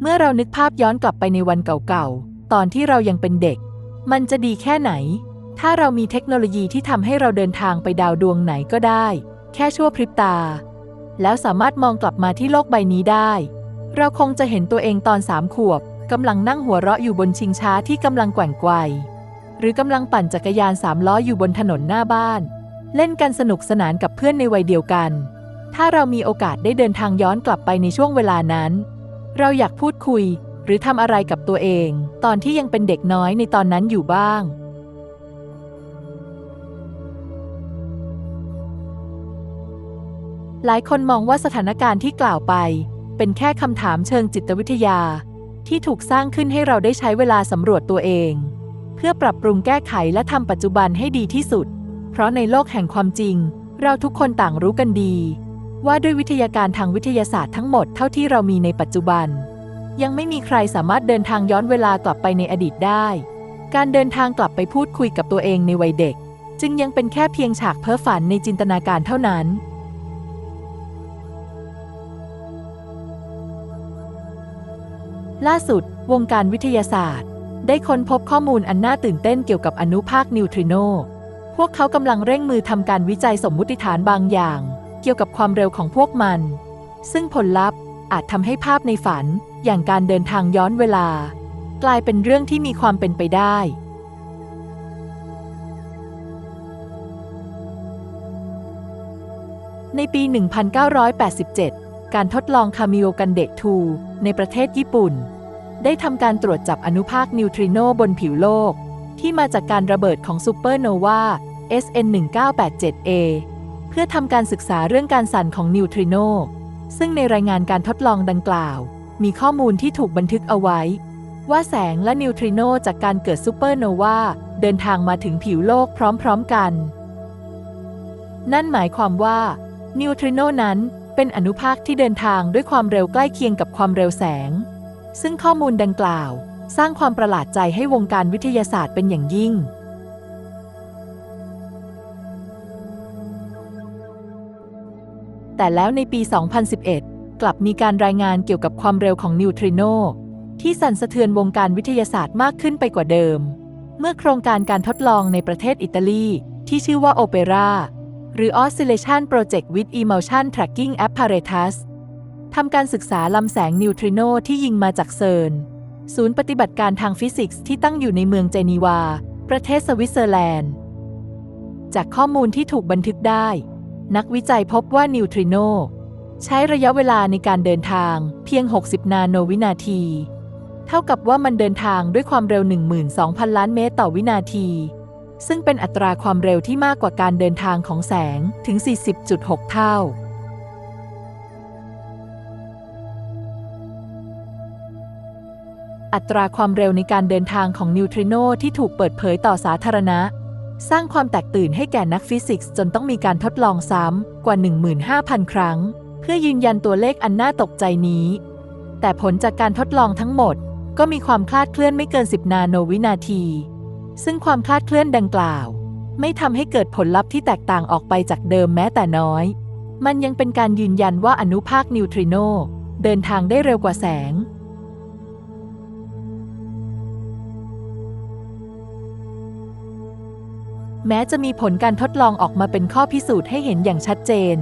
เมื่อเรานึกภาพย้อนกลับไปในวันเก่าๆ ตอนที่เรายังเป็นเด็ก มันจะดีแค่ไหน ถ้าเรามีเทคโนโลยีที่ทำให้เราเดินทางไปดาวดวงไหนก็ได้ แค่ชั่วพริบตา แล้วสามารถมองกลับมาที่โลกใบนี้ได้ เราคงจะเห็นตัวเองตอนสามขวบกำลังนั่งหัวเราะอยู่บนชิงช้าที่กำลังแกว่งไกวหรือกำลังปั่นจักรยานสามล้ออยู่บนถนนหน้าบ้าน เล่นกันสนุกสนานกับเพื่อนในวัยเดียวกัน ถ้าเรามีโอกาสได้เดินทางย้อนกลับไปในช่วงเวลานั้น เราอยากพูดคุย หรือทำอะไรกับตัวเอง ตอนที่ยังเป็นเด็กน้อยในตอนนั้นอยู่บ้าง หลายคนมองว่าสถานการณ์ที่กล่าวไป เป็นแค่คำถามเชิงจิตวิทยา ที่ถูกสร้างขึ้นให้เราได้ใช้เวลาสำรวจตัวเอง เพื่อปรับปรุงแก้ไขและทำปัจจุบันให้ดีที่สุด เพราะในโลกแห่งความจริง เราทุกคนต่างรู้กันดี ว่าด้วยวิทยาการทางวิทยาศาสตร์ทั้งหมดเท่าที่เรามีในปัจจุบัน ยังไม่มีใครสามารถเดินทางย้อนเวลากลับไปในอดีตได้ การเดินทางกลับไปพูดคุยกับตัวเองในวัยเด็ก จึงยังเป็นแค่เพียงฉากเพ้อฝันในจินตนาการเท่านั้น ล่าสุด วงการวิทยาศาสตร์ ได้ค้นพบข้อมูลอันน่าตื่นเต้นเกี่ยวกับอนุภาคนิวทริโนพวกเขากำลังเร่งมือทำการวิจัยสมมุติฐานบางอย่าง เกี่ยวกับความเร็วของพวกมัน ซึ่งผลลัพธ์อาจทำให้ภาพในฝันอย่างการเดินทางย้อนเวลา กลายเป็นเรื่องที่มีความเป็นไปได้ ในปี 1987 การทดลองคามิโอกันเดะ2ในประเทศญี่ปุ่น ได้ทำการตรวจจับอนุภาคนิวทริโนบนผิวโลก ที่มาจากการระเบิดของซูเปอร์โนวา SN 1987A พื่อทำการศึกษาเรื่องการสั่นของนิวทริโน ซึ่งในรายงานการทดลองดังกล่าว มีข้อมูลที่ถูกบันทึกเอาไว้ ว่าแสงและนิวทริโนจากการเกิดซูเปอร์โนวาเดินทางมาถึงผิวโลกพร้อมๆกัน นั่นหมายความว่า นิวทริโนนั้นเป็นอนุภาคที่เดินทางด้วยความเร็วใกล้เคียงกับความเร็วแสง ซึ่งข้อมูลดังกล่าว สร้างความประหลาดใจให้วงการวิทยาศาสตร์เป็นอย่างยิ่ง แต่แล้วในปี 2011 กลับมีการรายงานเกี่ยวกับความเร็วของนิวทริโนที่สั่นสะเทือนวงการวิทยาศาสตร์มากขึ้นไปกว่าเดิม เมื่อโครงการการทดลองในประเทศอิตาลี ที่ชื่อว่าโอเปราหรือ Oscillation Project with Emulsion Tracking Apparatus ทำการศึกษาลำแสงนิวทริโนที่ยิงมาจากเซิร์น ศูนย์ปฏิบัติการทางฟิสิกส์ที่ตั้งอยู่ในเมืองเจนีวา ประเทศสวิตเซอร์แลนด์ จากข้อมูลที่ถูกบันทึกได้ นักวิจัยพบว่านิวทริโนใช้ระยะเวลาในการเดินทางเพียง 60 นาโนวินาที เท่ากับว่ามันเดินทางด้วยความเร็ว 12,000 ล้านเมตรต่อวินาที ซึ่งเป็นอัตราความเร็วที่มากกว่าการเดินทางของแสงถึง 40.6 เท่า อัตราความเร็วในการเดินทางของนิวทริโนที่ถูกเปิดเผยต่อสาธารณะ สร้างความแตกตื่นให้แก่นักฟิสิกส์จนต้องมีการทดลองซ้ำกว่า 15,000 ครั้ง เพื่อยืนยันตัวเลขอันน่าตกใจนี้ แต่ผลจากการทดลองทั้งหมด ก็มีความคลาดเคลื่อนไม่เกิน 10 นาโนวินาที ซึ่งความคลาดเคลื่อนดังกล่าว ไม่ทำให้เกิดผลลัพธ์ที่แตกต่างออกไปจากเดิมแม้แต่น้อย มันยังเป็นการยืนยันว่าอนุภาคนิวทริโนเดินทางได้เร็วกว่าแสง แม้จะมีผลการทดลองออกมาเป็นข้อพิสูจน์ให้เห็นอย่างชัดเจน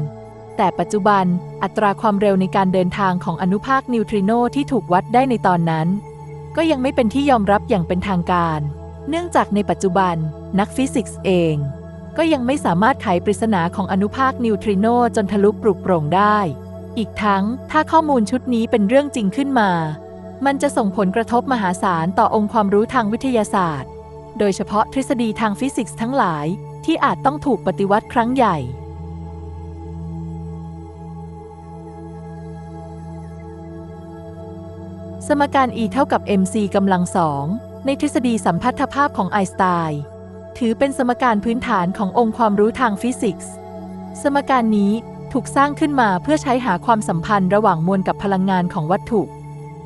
แต่ปัจจุบันอัตราความเร็วในการเดินทางของอนุภาคนิวทริโนที่ถูกวัดได้ในตอนนั้น ก็ยังไม่เป็นที่ยอมรับอย่างเป็นทางการ เนื่องจากในปัจจุบันนักฟิสิกส์เอง ก็ยังไม่สามารถไขปริศนาของอนุภาคนิวทริโนจนทะลุปลุกโปร่งได้ อีกทั้งถ้าข้อมูลชุดนี้เป็นเรื่องจริงขึ้นมา มันจะส่งผลกระทบมหาศาลต่อองค์ความรู้ทางวิทยาศาสตร์ โดยเฉพาะทฤษฎีทางฟิสิกส์ทั้งหลายที่อาจต้องถูกปฏิวัติครั้งใหญ่ สมการ E เท่ากับ mc กำลังสองในทฤษฎีสัมพัทธภาพของไอน์สไตน์ถือเป็นสมการพื้นฐานขององค์ความรู้ทางฟิสิกส์ สมการนี้ถูกสร้างขึ้นมาเพื่อใช้หาความสัมพันธ์ระหว่างมวลกับพลังงานของวัตถุ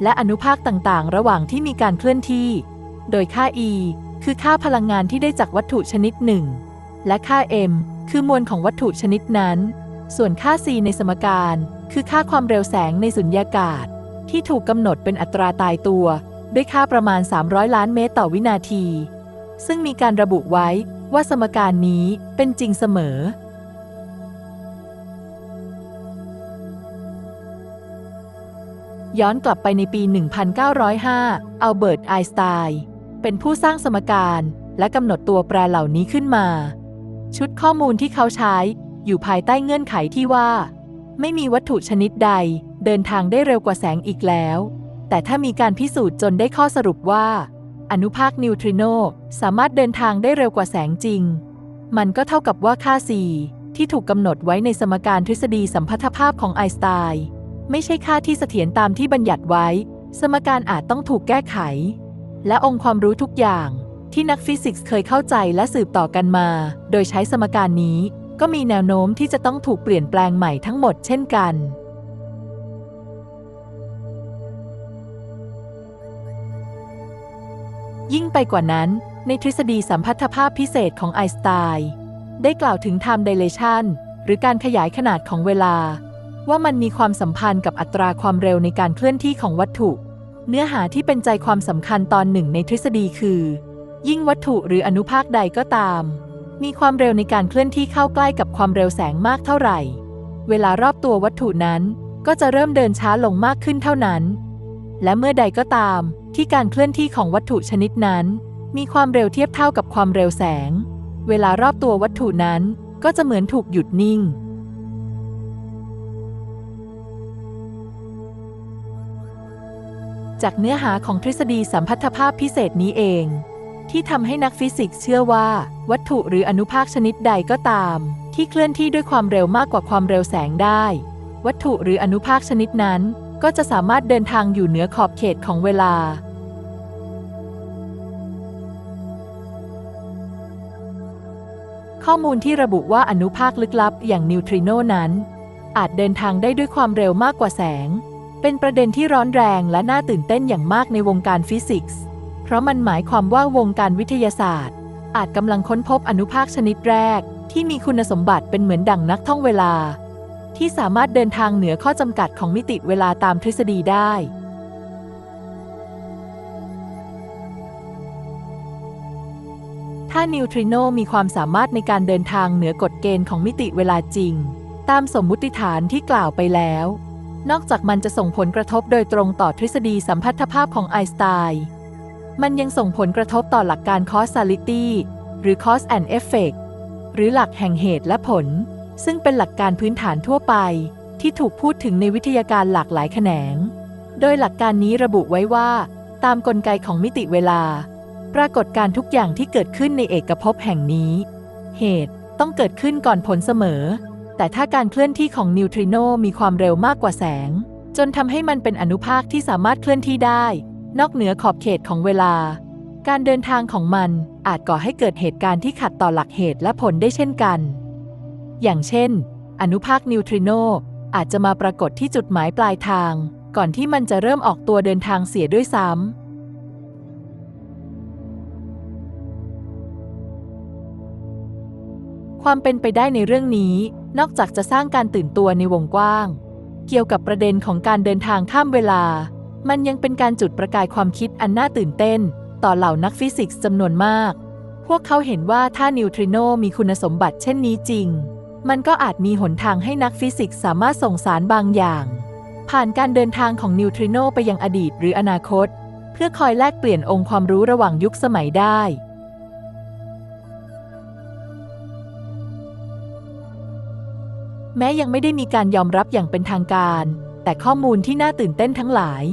และอนุภาคต่างๆ ระหว่างที่มีการเคลื่อนที่ โดยค่า E คือค่าพลังงานที่ได้จากวัตถุชนิดหนึ่ง และค่า m คือมวลของวัตถุชนิดนั้น ส่วนค่า c ในสมการ คือค่าความเร็วแสงในสุญญากาศ ที่ถูกกำหนดเป็นอัตราตายตัว ด้วยค่าประมาณ 300 ล้านเมตรต่อวินาที ซึ่งมีการระบุไว้ว่าสมการนี้เป็นจริงเสมอย้อนกลับไปในปี 1905 อัลเบิร์ต ไอน์สไตน์ เป็นผู้สร้างสมการ และกำหนดตัวแปรเหล่านี้ขึ้นมา ชุดข้อมูลที่เขาใช้ อยู่ภายใต้เงื่อนไขที่ว่า ไม่มีวัตถุชนิดใด เดินทางได้เร็วกว่าแสงอีกแล้ว แต่ถ้ามีการพิสูจน์จนได้ข้อสรุปว่า อนุภาคนิวทริโนสามารถเดินทางได้เร็วกว่าแสงจริง มันก็เท่ากับว่าค่า c ที่ถูกกำหนดไว้ในสมการทฤษฎีสัมพัทธภาพของไอน์สไตน์ไม่ใช่ค่าที่เสถียรตามที่บัญญัติไว้ สมการอาจต้องถูกแก้ไข และองค์ความรู้ทุกอย่างที่นักฟิสิกส์เคยเข้าใจและสืบต่อกันมา โดยใช้สมการนี้ ก็มีแนวโน้มที่จะต้องถูกเปลี่ยนแปลงใหม่ทั้งหมดเช่นกัน ยิ่งไปกว่านั้น ในทฤษฎีสัมพัทธภาพพิเศษของไอน์สไตน์ได้กล่าวถึง time dilation หรือการขยายขนาดของเวลา ว่ามันมีความสัมพันธ์กับอัตราความเร็วในการเคลื่อนที่ของวัตถุ เนื้อหาที่เป็นใจความสำคัญตอนหนึ่งในทฤษฎีคือ ยิ่งวัตถุหรืออนุภาคใดก็ตาม มีความเร็วในการเคลื่อนที่เข้าใกล้กับความเร็วแสงมากเท่าไหร่ เวลารอบตัววัตถุนั้นก็จะเริ่มเดินช้าลงมากขึ้นเท่านั้น และเมื่อใดก็ตามที่การเคลื่อนที่ของวัตถุชนิดนั้น มีความเร็วเทียบเท่ากับความเร็วแสง เวลารอบตัววัตถุนั้นก็จะเหมือนถูกหยุดนิ่ง จากเนื้อหาของทฤษฎีสัมพัทธภาพพิเศษนี้เอง ที่ทำให้นักฟิสิกส์เชื่อว่า วัตถุหรืออนุภาคชนิดใดก็ตาม ที่เคลื่อนที่ด้วยความเร็วมากกว่าความเร็วแสงได้ วัตถุหรืออนุภาคชนิดนั้น ก็จะสามารถเดินทางอยู่เหนือขอบเขตของเวลา ข้อมูลที่ระบุว่าอนุภาคลึกลับอย่างนิวทริโนนั้น อาจเดินทางได้ด้วยความเร็วมากกว่าแสง เป็นประเด็นที่ร้อนแรงและน่าตื่นเต้นอย่างมากในวงการฟิสิกส์ เพราะมันหมายความว่าวงการวิทยาศาสตร์ อาจกำลังค้นพบอนุภาคชนิดแรก ที่มีคุณสมบัติเป็นเหมือนดั่งนักท่องเวลา ที่สามารถเดินทางเหนือข้อจำกัดของมิติเวลาตามทฤษฎีได้ถ้านิวทริโนมีความสามารถในการเดินทางเหนือกฎเกณฑ์ของมิติเวลาจริง ตามสมมุติฐานที่กล่าวไปแล้ว นอกจากมันจะส่งผลกระทบโดยตรงต่อทฤษฎีสัมพัทธภาพของไอน์สไตน์มันยังส่งผลกระทบต่อหลักการ causality หรือ cause and effect หรือหลักแห่งเหตุและผล ซึ่งเป็นหลักการพื้นฐานทั่วไป ที่ถูกพูดถึงในวิทยาการหลากหลายแขนง โดยหลักการนี้ระบุไว้ว่า ตามกลไกของมิติเวลา ปรากฏการทุกอย่างที่เกิดขึ้นในเอกภพแห่งนี้ เหตุต้องเกิดขึ้นก่อนผลเสมอ แต่ถ้าการเคลื่อนที่ของนิวทริโนมีความเร็วมากกว่าแสง จนทำให้มันเป็นอนุภาคที่สามารถเคลื่อนที่ได้ นอกเหนือขอบเขตของเวลา การเดินทางของมันอาจก่อให้เกิดเหตุการณ์ที่ขัดต่อหลักเหตุและผลได้เช่นกัน อย่างเช่น อนุภาคนิวทริโนอาจจะมาปรากฏที่จุดหมายปลายทาง ก่อนที่มันจะเริ่มออกตัวเดินทางเสียด้วยซ้ำความเป็นไปได้ในเรื่องนี้ นอกจากจะสร้างการตื่นตัวในวงกว้าง เกี่ยวกับประเด็นของการเดินทางข้ามเวลา มันยังเป็นการจุดประกายความคิดอันน่าตื่นเต้น ต่อเหล่านักฟิสิกส์จำนวนมาก พวกเขาเห็นว่าถ้านิวทริโนมีคุณสมบัติเช่นนี้จริง มันก็อาจมีหนทางให้นักฟิสิกส์สามารถส่งสารบางอย่าง ผ่านการเดินทางของนิวทริโนไปยังอดีตหรืออนาคต เพื่อคอยแลกเปลี่ยนองค์ความรู้ระหว่างยุคสมัยได้ แม้ยังไม่ได้มีการยอมรับอย่างเป็นทางการ แต่ข้อมูลที่น่าตื่นเต้นทั้งหลาย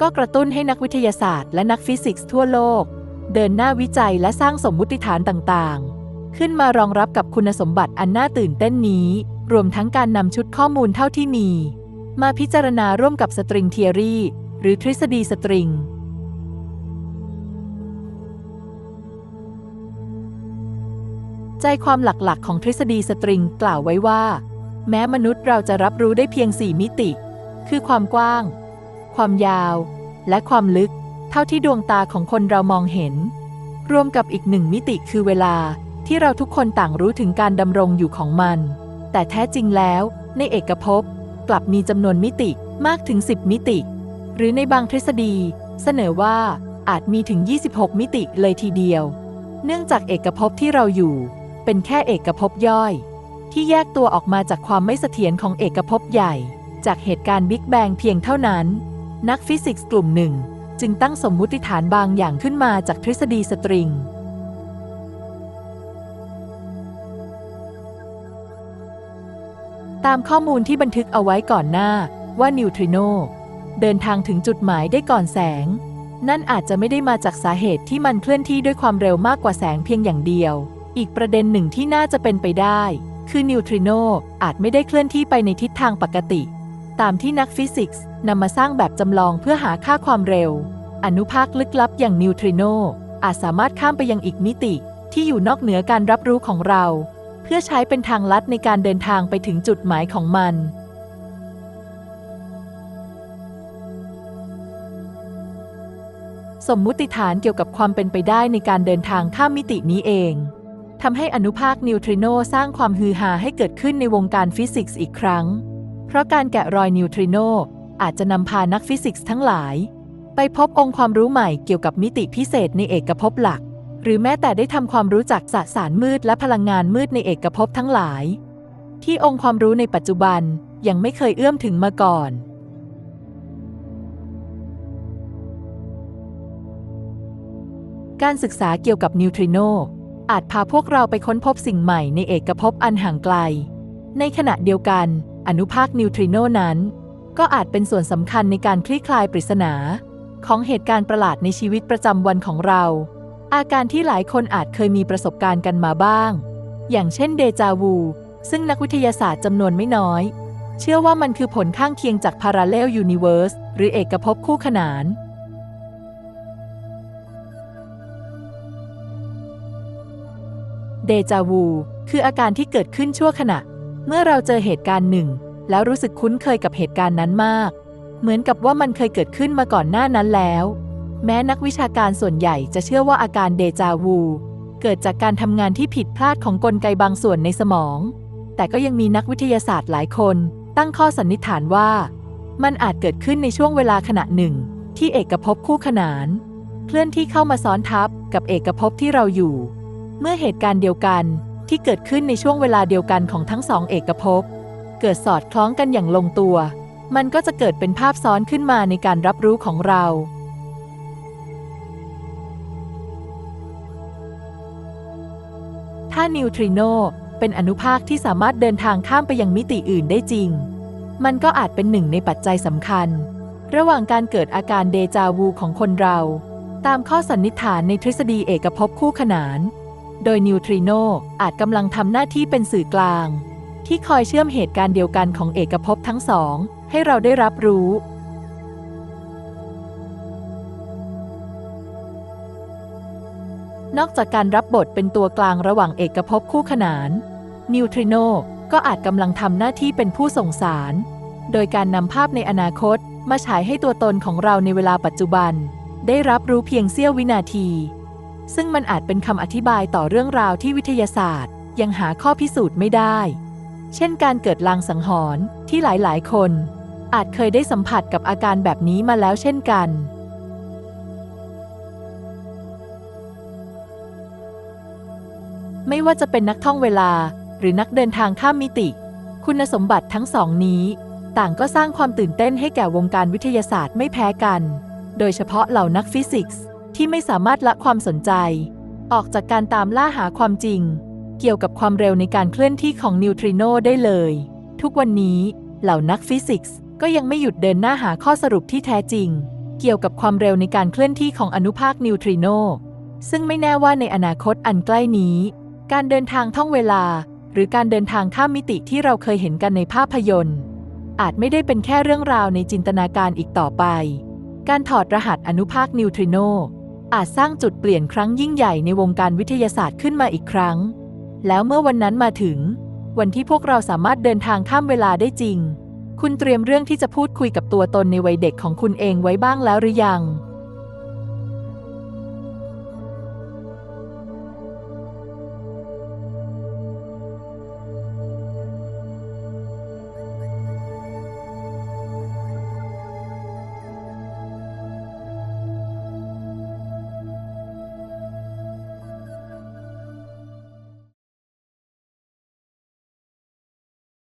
ก็กระตุ้นให้นักวิทยาศาสตร์และนักฟิสิกส์ทั่วโลก เดินหน้าวิจัยและสร้างสมมุติฐานต่างๆ ขึ้นมารองรับกับคุณสมบัติอันน่าตื่นเต้นนี้ รวมทั้งการนำชุดข้อมูลเท่าที่มี มาพิจารณาร่วมกับสตริงเทียรีหรือทฤษฎีสตริงใจความหลักๆ ของทฤษฎีสตริงกล่าวไว้ว่า แม้มนุษย์เราจะรับรู้ได้เพียง 4 มิติ คือความกว้าง ความยาว และความลึก เท่าที่ดวงตาของคนเรามองเห็น รวมกับอีกหนึ่งมิติคือเวลาที่เราทุกคนต่างรู้ถึงการดำรงอยู่ของมัน แต่แท้จริงแล้ว ในเอกภพกลับมีจำนวนมิติมากถึง 10 มิติ หรือในบางทฤษฎี เสนอว่าอาจมีถึง 26 มิติเลยทีเดียว เนื่องจากเอกภพที่เราอยู่ เป็นแค่เอกภพย่อย ที่แยกตัวออกมาจากความไม่เสถียรของเอกภพใหญ่ จากเหตุการณ์บิ๊กแบงเพียงเท่านั้น นักฟิสิกส์กลุ่มหนึ่ง จึงตั้งสมมุติฐานบางอย่างขึ้นมาจากทฤษฎีสตริง ตามข้อมูลที่บันทึกเอาไว้ก่อนหน้าว่านิวทริโนเดินทางถึงจุดหมายได้ก่อนแสง นั่นอาจจะไม่ได้มาจากสาเหตุที่มันเคลื่อนที่ด้วยความเร็วมากกว่าแสงเพียงอย่างเดียว อีกประเด็นหนึ่งที่น่าจะเป็นไปได้ คือนิวทริโนอาจไม่ได้เคลื่อนที่ไปในทิศทางปกติ ตามที่นักฟิสิกส์นำมาสร้างแบบจำลองเพื่อหาค่าความเร็ว อนุภาคลึกลับอย่างนิวทริโนอาจสามารถข้ามไปยังอีกมิติที่อยู่นอกเหนือการรับรู้ของเรา เพื่อใช้เป็นทางลัดในการเดินทางไปถึงจุดหมายของมันสมมุติฐานเกี่ยวกับความเป็นไปได้ในการเดินทางข้ามมิตินี้เอง ทำให้อนุภาคนิวทริโนสร้างความฮือฮาให้เกิดขึ้นในวงการฟิสิกส์อีกครั้ง เพราะการแกะรอยนิวทริโนอาจจะนำพานักฟิสิกส์ทั้งหลาย ไปพบองค์ความรู้ใหม่เกี่ยวกับมิติพิเศษในเอกภพหลัก หรือแม้แต่ได้ทำความรู้จักสสารมืดและพลังงานมืดในเอกภพทั้งหลาย ที่องค์ความรู้ในปัจจุบันยังไม่เคยเอื้อมถึงมาก่อนการศึกษาเกี่ยวกับนิวทริโน อาจพาพวกเราไปค้นพบสิ่งใหม่ในเอกภพอันห่างไกล ในขณะเดียวกัน อนุภาคนิวทริโนนั้น ก็อาจเป็นส่วนสำคัญในการคลี่คลายปริศนา ของเหตุการณ์ประหลาดในชีวิตประจำวันของเรา อาการที่หลายคนอาจเคยมีประสบการณ์กันมาบ้าง อย่างเช่นเดจาวู ซึ่งนักวิทยาศาสตร์จำนวนไม่น้อย เชื่อว่ามันคือผลข้างเคียงจาก Parallel Universe หรือเอกภพคู่ขนาน เดจาวู คืออาการที่เกิดขึ้นชั่วขณะ เมื่อเราเจอเหตุการณ์หนึ่ง แล้วรู้สึกคุ้นเคยกับเหตุการณ์นั้นมาก เหมือนกับว่ามันเคยเกิดขึ้นมาก่อนหน้านั้นแล้ว แม้นักวิชาการส่วนใหญ่จะเชื่อว่าอาการเดจาวู เกิดจากการทำงานที่ผิดพลาดของกลไกบางส่วนในสมอง แต่ก็ยังมีนักวิทยาศาสตร์หลายคน ตั้งข้อสันนิษฐานว่า มันอาจเกิดขึ้นในช่วงเวลาขณะหนึ่ง ที่เอกภพคู่ขนาน เคลื่อนที่เข้ามาซ้อนทับกับเอกภพที่เราอยู่ เมื่อเหตุการณ์เดียวกันที่เกิดขึ้นในช่วงเวลาเดียวกันของทั้งสองเอกภพ เกิดสอดคล้องกันอย่างลงตัว มันก็จะเกิดเป็นภาพซ้อนขึ้นมาในการรับรู้ของเรา ถ้านิวทริโนเป็นอนุภาคที่สามารถเดินทางข้ามไปยังมิติอื่นได้จริง มันก็อาจเป็นหนึ่งในปัจจัยสำคัญ ระหว่างการเกิดอาการเดจาวูของคนเรา ตามข้อสันนิษฐานในทฤษฎีเอกภพคู่ขนาน โดยนิวทริโนอาจกำลังทำหน้าที่เป็นสื่อกลาง ที่คอยเชื่อมเหตุการณ์เดียวกันของเอกภพทั้งสอง ให้เราได้รับรู้ นอกจากการรับบทเป็นตัวกลางระหว่างเอกภพคู่ขนาน นิวทริโนก็อาจกำลังทำหน้าที่เป็นผู้ส่งสาร โดยการนำภาพในอนาคตมาฉายให้ตัวตนของเราในเวลาปัจจุบัน ได้รับรู้เพียงเสี้ยววินาที ซึ่งมันอาจเป็นคำอธิบายต่อเรื่องราวที่วิทยาศาสตร์ ยังหาข้อพิสูจน์ไม่ได้ เช่นการเกิดลางสังหรณ์ที่หลายๆ คน อาจเคยได้สัมผัสกับอาการแบบนี้มาแล้วเช่นกัน ไม่ว่าจะเป็นนักท่องเวลาหรือนักเดินทางข้ามมิติ คุณสมบัติทั้งสองนี้ ต่างก็สร้างความตื่นเต้นให้แก่วงการวิทยาศาสตร์ไม่แพ้กัน โดยเฉพาะเหล่านักฟิสิกส์ ที่ไม่สามารถละความสนใจ ออกจากการตามล่าหาความจริง เกี่ยวกับความเร็วในการเคลื่อนที่ของนิวทริโนได้เลย ทุกวันนี้เหล่านักฟิสิกส์ก็ยังไม่หยุดเดินหน้าหาข้อสรุปที่แท้จริง เกี่ยวกับความเร็วในการเคลื่อนที่ของอนุภาคนิวทริโนซึ่งไม่แน่ว่าในอนาคตอันใกล้นี้ การเดินทางท่องเวลา หรือการเดินทางข้ามมิติที่เราเคยเห็นกันในภาพยนตร์ อาจไม่ได้เป็นแค่เรื่องราวในจินตนาการอีกต่อไป การถอดรหัสอนุภาคนิวทริโน อาจสร้างจุดเปลี่ยนครั้งยิ่งใหญ่ในวงการวิทยาศาสตร์ขึ้นมาอีกครั้ง แล้วเมื่อวันนั้นมาถึง วันที่พวกเราสามารถเดินทางข้ามเวลาได้จริง คุณเตรียมเรื่องที่จะพูดคุยกับตัวตนในวัยเด็กของคุณเองไว้บ้างแล้วหรือยัง